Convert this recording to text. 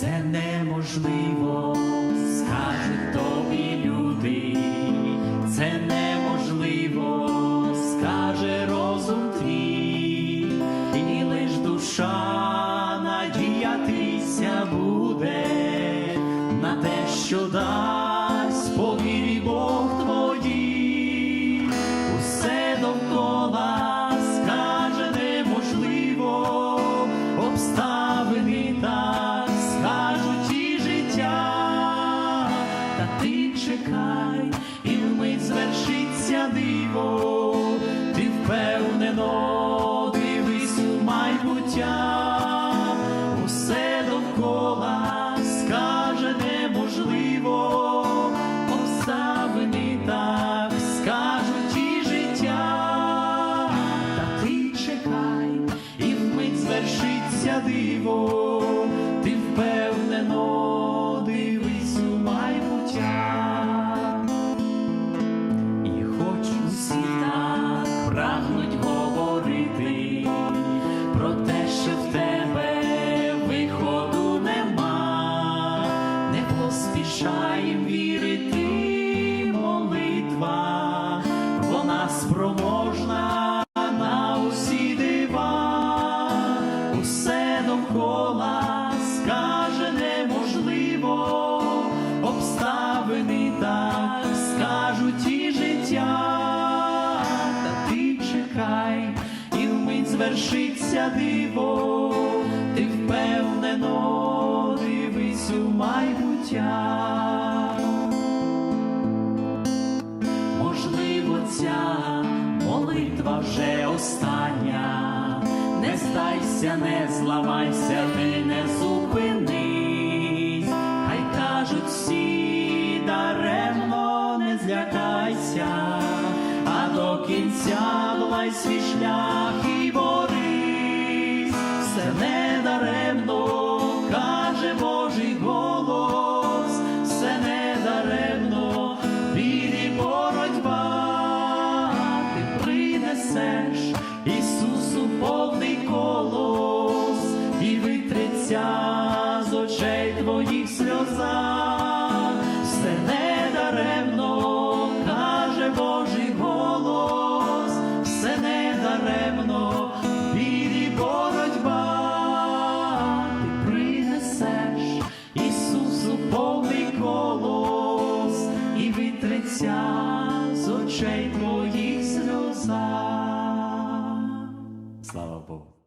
це неможливо, скажуть тобі люди, це неможливо, скаже розум твій, і лиш душа надіятися буде на те, що дає. ти чекай, і вмить звершиться диво, ти впевнено дивись у майбуття, усе довкола скаже неможливо, обставини так скажуть і життя, та ти чекай, і вмить звершиться диво. Прагнуть говорити про те, що в тебе виходу нема, не поспішай вірити, молитва, вона спроможна на усі дива, усе довкола скаже неможливо, звершиться диво, ти впевнено дивись у майбуття. Можливо, ця молитва вже остання, не здайся, не зламайся, ти не зупинись, хай кажуть всі даремно не злякайся, до кінця долай свій шлях і борись, все не даремно каже Божий голос, все не даремно вірі боротьба, ти принесеш Ісусу повний колос і витриться з очей твоїх сльоза, твоїх сльоза. Слава Богу.